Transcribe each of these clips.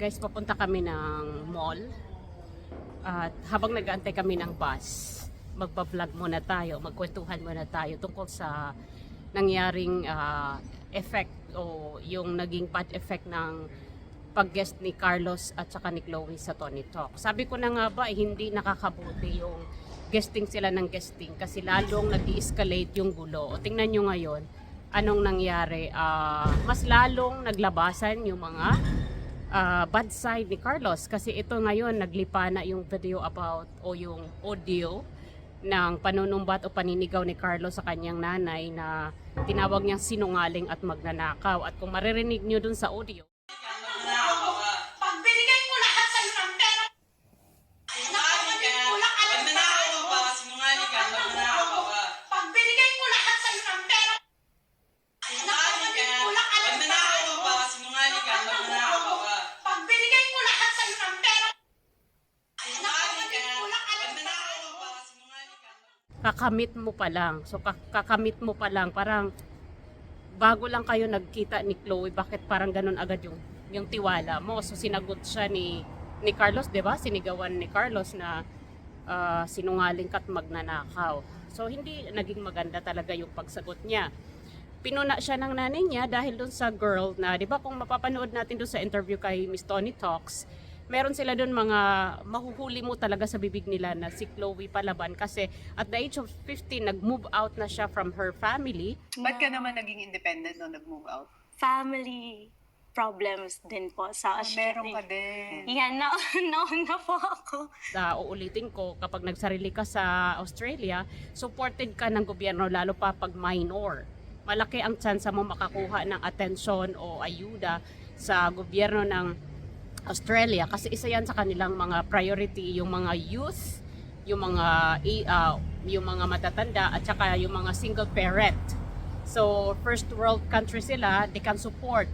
Guys, papunta kami ng mall. At habang nag-aantay kami ng bus, magpa-vlog muna tayo, magkwentuhan muna tayo tungkol sa nangyaring ah, effect o yung naging bad effect ng pag-guest ni Carlos at saka ni Chloe sa Tony Talk. Sabi ko na nga ba, eh, hindi nakakabuti yung guesting sila ng guesting kasi lalong nag escalate yung gulo. O tingnan nyo ngayon, anong nangyari. Ah, mas lalong naglabasan yung mga ah, bad side ni Carlos kasi ito ngayon naglipa na yung video about o yung audio ng panunumbat o paninigaw ni Carlos sa kanyang nanay na tinawag niyang sinungaling at magnanakaw. At kung maririnig niyo dun sa audio, Pag binigay mo lahat sa'yo ng pera, Sinungaling ka. Magnanakaw ka. Sinungaling ka. Magnanakaw ka. pag binigay mo lahat sa'yo ng pera, Sinungaling ka. Magnanakaw ka. Sinungaling ka. Magnanakaw ka. pag binigay mo lahat sa'yo ng pera, Sinungaling ka. Magnanakaw ka. Sinungaling ka. Kakamit mo pa lang. So kak- kakamit mo pa lang parang bago lang kayo nagkita ni Chloe, bakit parang ganun agad yung yung tiwala mo? So sinagot siya ni ni Carlos, 'di ba? Sinigawan ni Carlos na ah, sinungaling ka't magnanakaw. So hindi naging maganda talaga yung pagsagot niya. Pinuna siya ng nanay niya dahil doon sa girl na, 'di ba kung mapapanood natin doon sa interview kay Miss Tony Talks, meron sila doon mga mahuhuli mo talaga sa bibig nila na si Chloe Palaban kasi at the age of 15 nag-move out na siya from her family. Ba't ka naman naging independent nung nag-move out? family problems din po sa Ah, Australia. meron ka din. Yan, na, nauna po ako. Uh, uulitin ko, kapag nagsarili ka sa Australia, supported ka ng gobyerno lalo pa pag minor. Malaki ang chance mo makakuha ng atensyon o ayuda sa gobyerno ng Australia kasi isa yan sa kanilang mga priority yung mga youth, yung mga ah, yung mga matatanda at saka yung mga single parent. So first world country sila, they can support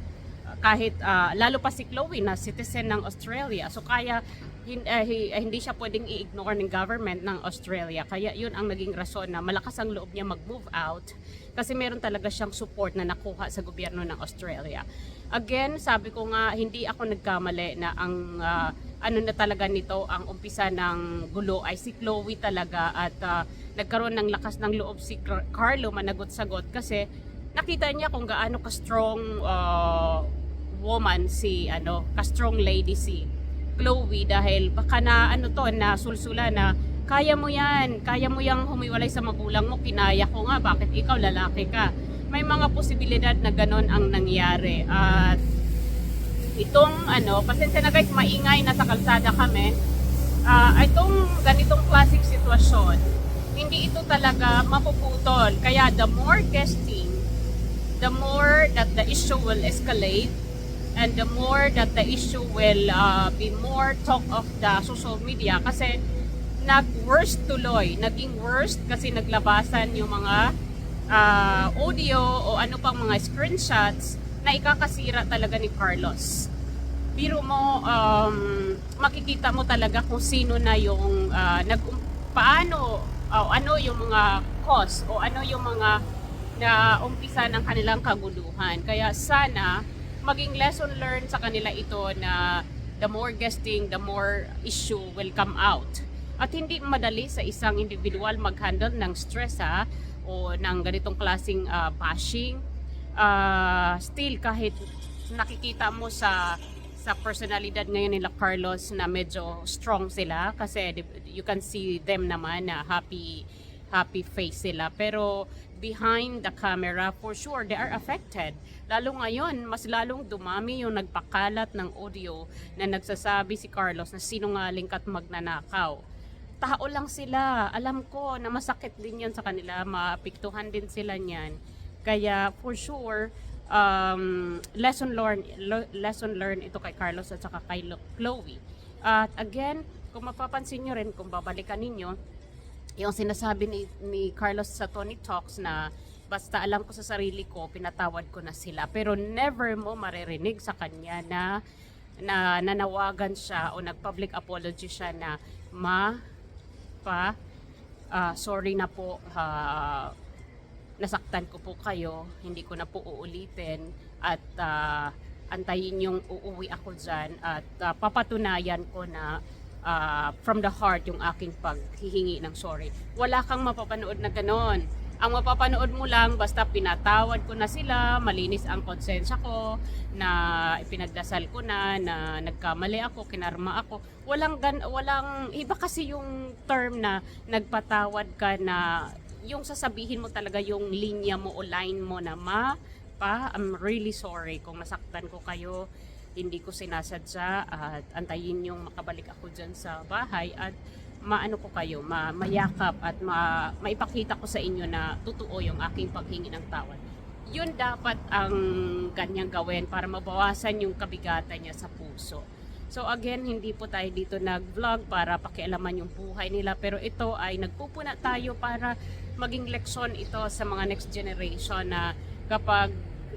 uh, kahit ah, lalo pa si Chloe na citizen ng Australia. So kaya eh, eh, hindi siya pwedeng i-ignore ng government ng Australia. Kaya yun ang naging rason na malakas ang loob niya mag-move out kasi meron talaga siyang support na nakuha sa gobyerno ng Australia. Again, sabi ko nga hindi ako nagkamali na ang ah, ano na talaga nito ang umpisa ng gulo ay si Chloe talaga at ah, nagkaroon ng lakas ng loob si Car- Carlo managot-sagot kasi nakita niya kung gaano ka-strong ah, woman si ano, ka-strong lady si Chloe dahil baka na ano to na sulsula na kaya mo yan, kaya mo yang humiwalay sa magulang mo, kinaya ko nga, bakit ikaw lalaki ka? May mga posibilidad na ganon ang nangyari. At itong ano, pasensya na guys, maingay na sa kalsada kami. Ah, itong ganitong classic sitwasyon, hindi ito talaga mapuputol. Kaya the more guesting, the more that the issue will escalate and the more that the issue will uh, be more talk of the social media kasi nag-worst tuloy, naging worst kasi naglabasan yung mga uh, audio o ano pang mga screenshots na ikakasira talaga ni Carlos. Biro mo, um, makikita mo talaga kung sino na yung uh, nag paano o ano yung mga cause o ano yung mga na umpisa ng kanilang kaguluhan. Kaya sana maging lesson learned sa kanila ito na the more guesting, the more issue will come out. At hindi madali sa isang individual mag-handle ng stress ha, o ng ganitong klaseng ah, bashing. Ah, still kahit nakikita mo sa sa personalidad ngayon nila Carlos na medyo strong sila kasi you can see them naman na happy happy face sila pero behind the camera for sure they are affected lalo ngayon mas lalong dumami yung nagpakalat ng audio na nagsasabi si Carlos na sinungaling ka't magnanakaw tao lang sila. Alam ko na masakit din yan sa kanila maapektuhan din sila niyan. Kaya for sure um, lesson learned lesson learned ito kay Carlos at saka kay Lo- Chloe. At again kung mapapansin nyo rin kung babalikan ninyo yung sinasabi ni, ni Carlos sa Tony Talks na basta alam ko sa sarili ko, pinatawad ko na sila. Pero never mo maririnig sa kanya na na nanawagan siya o nag-public apology siya na ma pa ah, sorry na po ah, nasaktan ko po kayo hindi ko na po uulitin at ah, antayin yung uuwi ako dyan at ah, papatunayan ko na ah, from the heart yung aking paghihingi ng sorry. Wala kang mapapanood na ganon. Ang mapapanood mo lang basta pinatawad ko na sila, malinis ang konsensya ko, na ipinagdasal ko na, na nagkamali ako, kinarma ako. Walang gan walang iba kasi yung term na nagpatawad ka na yung sasabihin mo talaga yung linya mo o line mo na ma pa, I'm really sorry kung nasaktan ko kayo. Hindi ko sinasadya at antayin yung makabalik ako dyan sa bahay at maano ko kayo, ma, mayakap at ma, maipakita ko sa inyo na totoo yung aking paghingi ng tawad. Yun dapat ang kanyang gawin para mabawasan yung kabigatan niya sa puso. So again, hindi po tayo dito nag-vlog para pakialaman yung buhay nila pero ito ay nagpupuna tayo para maging leksyon ito sa mga next generation na kapag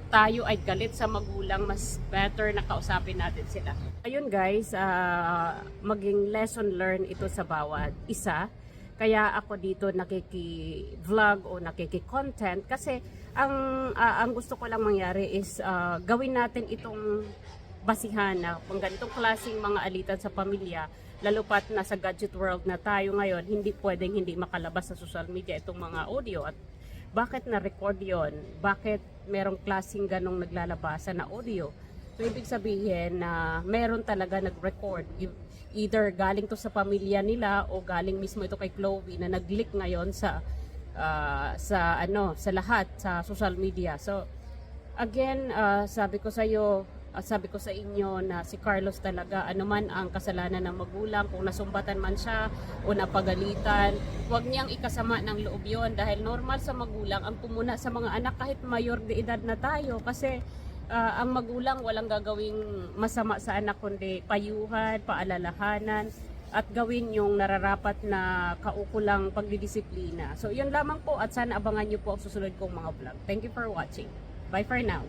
tayo ay galit sa magulang, mas better na kausapin natin sila. Ayun guys, ah, maging lesson learn ito sa bawat isa. Kaya ako dito nakiki-vlog o nakiki-content kasi ang ah, ang gusto ko lang mangyari is ah, gawin natin itong basihan na pang ganitong klaseng mga alitan sa pamilya lalo pat nasa gadget world na tayo ngayon hindi pwedeng hindi makalabas sa social media itong mga audio at bakit na-record yon? Bakit merong klaseng ganong naglalabasan na audio? So, ibig sabihin na meron talaga nag-record. Either galing to sa pamilya nila o galing mismo ito kay Chloe na nag-leak ngayon sa ah, sa ano sa lahat sa social media. So again, ah, sabi ko sa iyo, sabi ko sa inyo na si Carlos talaga anuman ang kasalanan ng magulang kung nasumbatan man siya o napagalitan, huwag niyang ikasama ng loob yon dahil normal sa magulang ang pumuna sa mga anak kahit mayor de edad na tayo kasi ah, ang magulang walang gagawing masama sa anak kundi payuhan, paalalahanan at gawin yung nararapat na kaukulang pagdidisiplina. So yun lamang po at sana abangan niyo po ang susunod kong mga vlog. Thank you for watching. Bye for now.